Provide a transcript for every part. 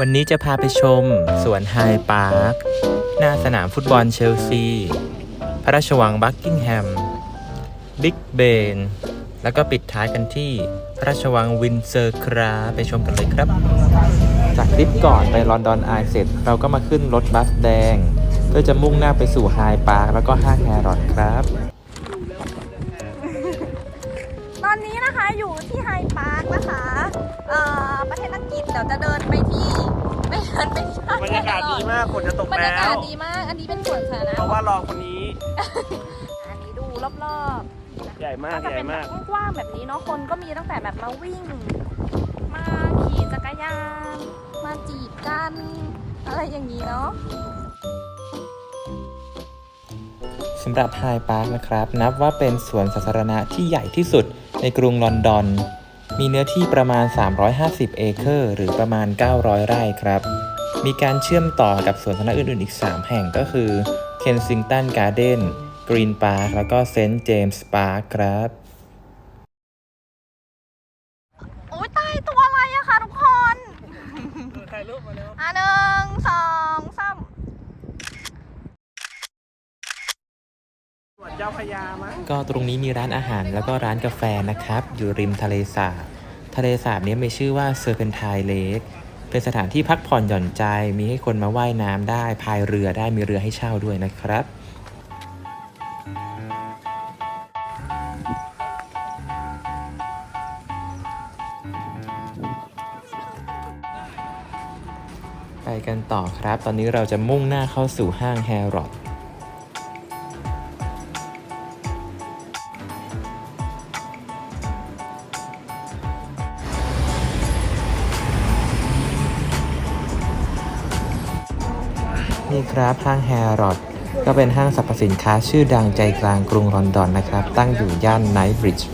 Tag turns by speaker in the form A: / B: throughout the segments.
A: วันนี้จะพาไปชม สวนไฮพาร์ค หน้าสนามฟุตบอลเชลซี พระราชวังบักกิงแฮม บิ๊กเบน แล้วก็ปิดท้ายกันที่พระราชวังวินเซอร์คราไปชมกันเลยครับ จากทริปก่อนไปลอนดอนไอเสร็จ เราก็มาขึ้นรถบัสแดง เพื่อจะมุ่งหน้าไปสู่ไฮพาร์คแล้วก็ห้างแฮร์รอดครับ
B: ตอนนี้นะคะอยู่ที่ไฮพาร์คนะคะ เอ่อ ประเทศอังกฤษเดี๋ยวจะเดินไปที่ไม่เดินไปที่
C: บรรยากาศดีมากฝนจะตก
B: บรร
C: แล้
B: ยากาวศดีมาก อันนี้เป็นสวนสาธารณะ
C: เพราะว่ารองคนนี้
B: อันนี้ดูรอบๆ
C: ใหญ่มาก
B: ก็จะ
C: ใหญ่
B: เป็นแบ
C: มาก
B: บกว้างๆแบบนี้เนาะ คนก็มีตั้งแต่แบบมาวิ่ง มาขี่จักรยาน มาจีบกัน อะไรอย่างนี้เนาะ
A: สำหรับไฮพาร์คนะครับ นับว่าเป็นสวนสาธารณะที่ใหญ่ที่สุดในกรุงลอนดอน มีเนื้อที่ประมาณ 350 เอเคอร์ หรือประมาณ 900 ไร่ครับ มีการเชื่อมต่อกับสวนสาธารณะอื่นๆ อีก 3 แห่งก็คือ Kensington Garden Green Park แล้วก็ St James Park ครับ
B: โอ้ยตายตัวอะไรอะคะทุกคน
C: ถ่ายรูปมาแล้ว
B: อะหนึ่งสองสาม
C: สวนเจ้าพยามั้ง
A: ก็ตรงนี้มีร้านอาหารแล้วก็ร้านกาแฟนะครับ อยู่ริมทะเลสาบ ทะเลสาบนี้มีชื่อว่าเซอร์เพนไทเลกเป็นสถานที่พักผ่อนหย่อนใจ มีให้คนมาว่ายน้ำได้ พายเรือได้ มีเรือให้เช่าด้วยนะครับ ไปกันต่อครับ ตอนนี้เราจะมุ่งหน้าเข้าสู่ห้างแฮร์รอด นี่ครับห้างแฮร์รอดก็เป็นห้างสรรพสินค้าชื่อดังใจกลางกรุงลอนดอนนะครับ ตั้งอยู่ย่านไนท์บริดจ์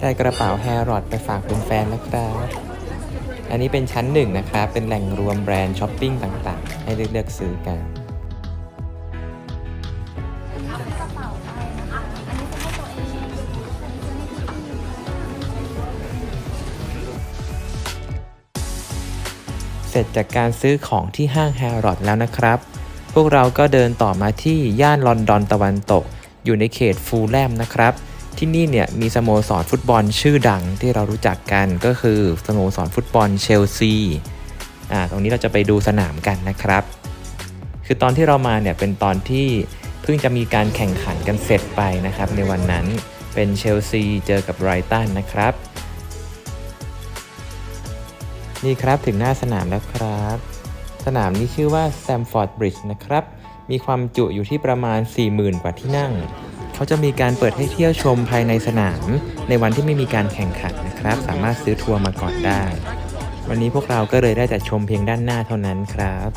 A: ได้กระเป๋าแฮร์รอดไปฝากเป็นแฟนนะครับ อันนี้เป็นชั้นหนึ่งนะครับ เป็นแหล่งรวมแบรนด์ช้อปปิ้งต่างๆ ให้เลือกๆซื้อกัน ร็จจากการซื้อของที่ห้างแฮร์รอดแล้วนะครับ พวกเราก็เดินต่อมาที่ย่านลอนดอนตะวันตก อยู่ในเขตฟูลแลมนะครับ ที่นี่เนี่ยมีสโมสรฟุตบอลชื่อดังที่เรารู้จักกันก็คือสโมสรฟุตบอลเชลซีอ่าตรงนี้เราจะไปดูสนามกันนะครับ คือตอนที่เรามาเนี่ยเป็นตอนที่เพิ่งจะมีการแข่งขันกันเสร็จไปนะครับในวันนั้นเป็นเชลซีเจอกับไบรตันนะครับ นี่ครับถึงหน้าสนามแล้วครับ สนามนี้ชื่อว่า Stamford Bridge นะครับ มีความจุอยู่ที่ประมาณ 40,000 กว่าที่นั่ง เขาจะมีการเปิดให้เที่ยวชมภายในสนาม ในวันที่ไม่มีการแข่งขันนะครับ สามารถซื้อทัวร์มาก่อนได้ วันนี้พวกเราก็เลยได้แต่ชมเพียงด้านหน้าเท่านั้นครับ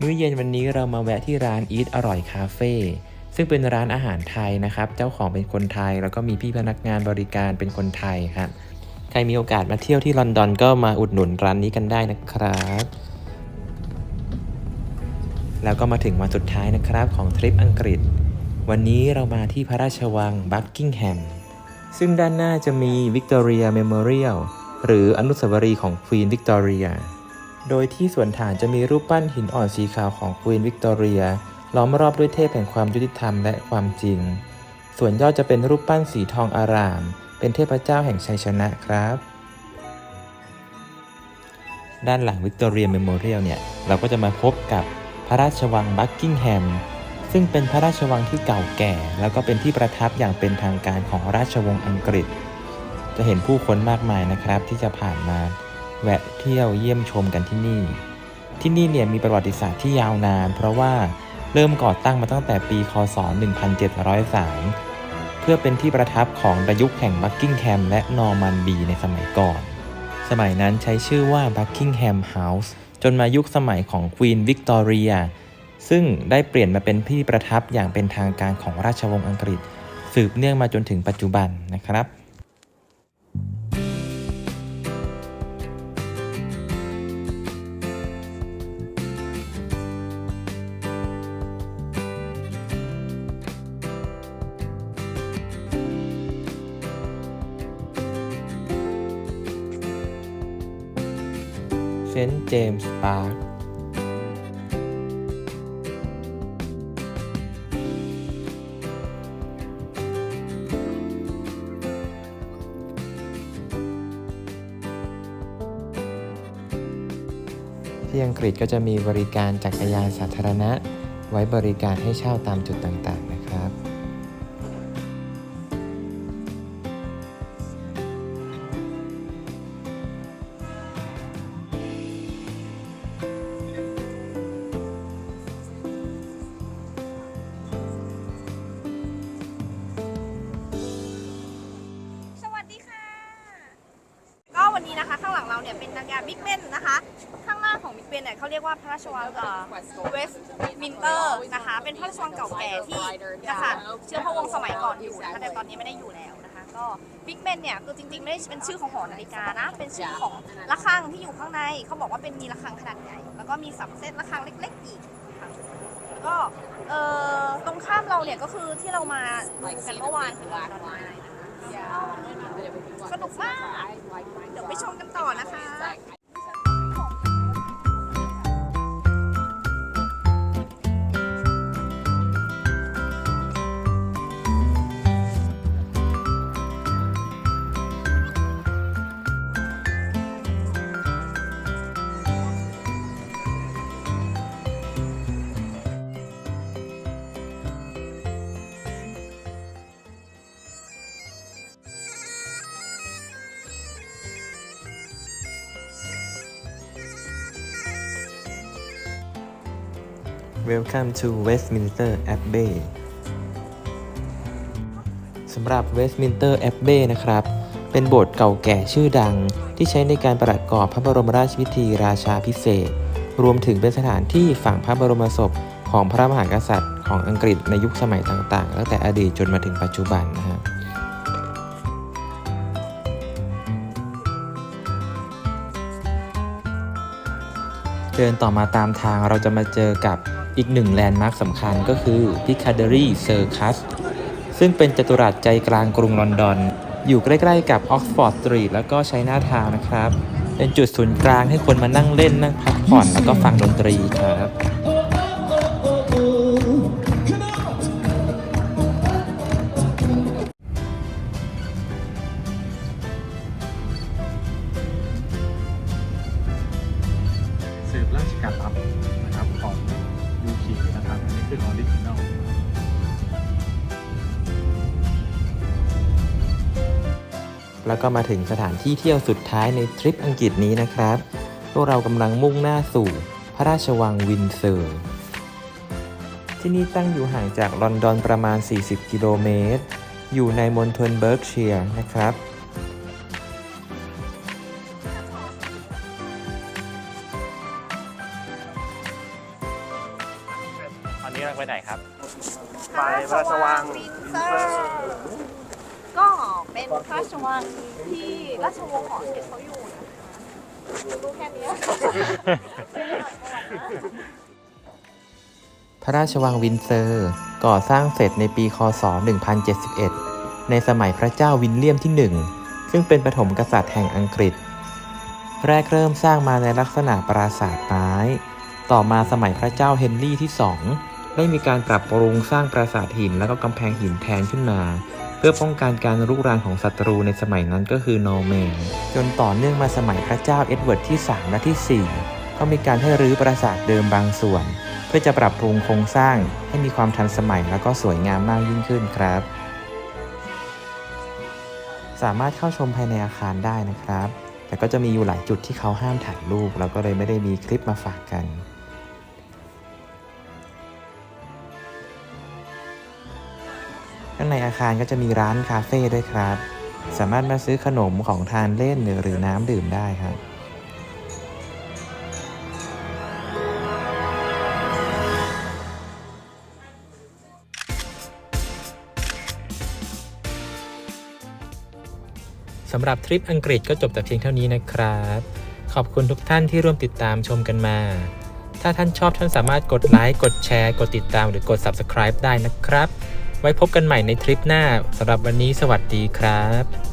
A: มื้อเย็นวันนี้เรามาแวะที่ร้าน Eat อร่อยคาเฟ่ ซึ่งเป็นร้านอาหารไทยนะครับ เจ้าของเป็นคนไทย แล้วก็มีพี่พนักงานบริการเป็นคนไทยครับ ใครมีโอกาสมาเที่ยวที่ลอนดอนก็มาอุดหนุนร้านนี้กันได้นะครับ แล้วก็มาถึงวันสุดท้ายนะครับของทริปอังกฤษ วันนี้เรามาที่พระราชวังบักกิงแฮม ซึ่งด้านหน้าจะมีวิกตอเรียเมโมเรียลหรืออนุสาวรีย์ของควีนวิกตอเรีย โดยที่ส่วนฐานจะมีรูปปั้นหินอ่อนสีขาวของควีนวิกตอเรีย ล้อมรอบด้วยเทพแห่งความยุติธรรมและความจริง ส่วนยอดจะเป็นรูปปั้นสีทองอาราม เป็นเทพเจ้าแห่งชัยชนะครับ ด้านหลังวิกตอเรียเมโมเรียลเนี่ย เราก็จะมาพบกับพระราชวังบักกิงแฮม ซึ่งเป็นพระราชวังที่เก่าแก่ แล้วก็เป็นที่ประทับอย่างเป็นทางการของราชวงศ์อังกฤษ จะเห็นผู้คนมากมายนะครับที่จะผ่านมา แวะเที่ยวเยี่ยมชมกันที่นี่ ที่นี่เนี่ยมีประวัติศาสตร์ที่ยาวนาน เพราะว่า เริ่มก่อตั้งมาตั้งแต่ปี คศ 1703 เพื่อเป็นที่ประทับของประยุกแห่งบักกิงแฮมและนอร์มันบีในสมัยก่อน สมัยนั้นใช้ชื่อว่า Buckingham House จนมายุคสมัยของควีนวิกตอเรีย ซึ่งได้เปลี่ยนมาเป็นที่ประทับอย่างเป็นทางการของราชวงศ์อังกฤษ สืบเนื่องมาจนถึงปัจจุบันนะครับ เซนต์เจมส์พาร์คที่อังกฤษก็จะมีบริการจักรยานสาธารณะ ไว้บริการให้เช่าตามจุดต่างๆนะครับ
B: เราเนี่ยเป็นนางงามบิ๊กเบนนะคะ ข้างหน้าของบิ๊กเบนเนี่ยเขาเรียกว่าพระราชวังเวสต์มินเตอร์นะคะ เป็นพระราชวังเก่าแก่ที่กษัตริย์เชื้อพระวงศ์สมัยก่อนอยู่นะคะแต่ตอนนี้ไม่ได้อยู่แล้วนะคะ ก็บิ๊กเบนเนี่ยคือจริงๆ ไม่ได้เป็นชื่อของหอนาฬิกานะ เป็นชื่อของระฆังที่อยู่ข้างในเขาบอกว่าเป็นมีระฆังขนาดใหญ่ แล้วก็มีสับเซตระฆังเล็ก ๆ อีกแล้วก็เอ่อตรงข้ามเราเนี่ยก็คือที่เรามาดูกันเมื่อวานคือลอนนไอนะคะวันนี้ สนุกมาก เดี๋ยวไปชมกันต่อนะคะ
A: Welcome to Westminster Abbey สำหรับ Westminster Abbey นะครับ เป็นโบสถ์เก่าแก่ชื่อดัง ที่ใช้ในการประกอบพระบรมราชพิธีราชาพิเศษ รวมถึงเป็นสถานที่ฝังพระบรมศพของพระมหากษัตริย์ของอังกฤษในยุคสมัยต่างๆ ตั้งแต่อดีตจนมาถึงปัจจุบันนะฮะเดินต่อมาตามทางเราจะมาเจอกับ อีกหนึ่งแลนด์มาร์คสำคัญก็คือ Piccadilly Circus ซึ่งเป็นจัตุรัสใจกลางกรุงลอนดอน อยู่ใกล้ๆกับ Oxford Street แล้วก็ใช้หน้าทาวนะครับ เป็นจุดศูนย์กลางให้คนมานั่งเล่นนั่งพักผ่อนแล้วก็ฟังดนตรีครับ
C: คือออริจินอล
A: แล้วก็มาถึงสถานที่เที่ยวสุดท้ายในทริปอังกฤษนี้นะครับ พวกเรากำลังมุ่งหน้าสู่พระราชวังวินเซอร์ ที่นี่ตั้งอยู่ห่างจากลอนดอนประมาณ 40 กิโลเมตร อยู่ในมณฑลเบิร์กเชียร์นะครับ
C: รา
B: ของอังกฤษเขาอยู่นะคะรู้แค่เนี้ย
A: พระราชวังวินเซอร์ ก่อสร้างเสร็จในปีคศ 1071 ในสมัยพระเจ้าวินเลียมที่ 1 ซึ่งเป็นปฐมกษัตริย์แห่งอังกฤษ แรกเริ่มสร้างมาในลักษณะปราสาทไม้ ต่อมาสมัยพระเจ้าเฮนรี่ที่ 2 ได้มีการปรับปรุงสร้างปราสาทหินและก็กำแพงหินแทนขึ้นมา เพื่อป้องกันการรุกรานของศัตรูในสมัยนั้นก็คือนอร์แมนจนต่อเนื่องมาสมัยพระเจ้าเอ็ดเวิร์ดที่ 3 และที่ 4 ก็มีการให้รื้อปราสาทเดิมบางส่วน เพื่อจะปรับปรุงโครงสร้างให้มีความทันสมัยแล้วก็สวยงามมากยิ่งขึ้นครับ สามารถเข้าชมภายในอาคารได้นะครับ แต่ก็จะมีอยู่หลายจุดที่เขาห้ามถ่ายรูปเราก็เลยไม่ได้มีคลิปมาฝากกัน ข้างในอาคารก็จะมีร้านคาเฟ่ด้วยครับ สามารถมาซื้อขนมของทานเล่นหรือน้ำดื่มได้ครับสำหรับทริปอังกฤษก็จบแต่เพียงเท่านี้นะครับ ขอบคุณทุกท่านที่ร่วมติดตามชมกันมา ถ้าท่านชอบท่านสามารถกดไลค์ กดแชร์ กดติดตามหรือกด Subscribe ได้นะครับ ไว้พบกันใหม่ในทริปหน้าสำหรับวันนี้สวัสดีครับ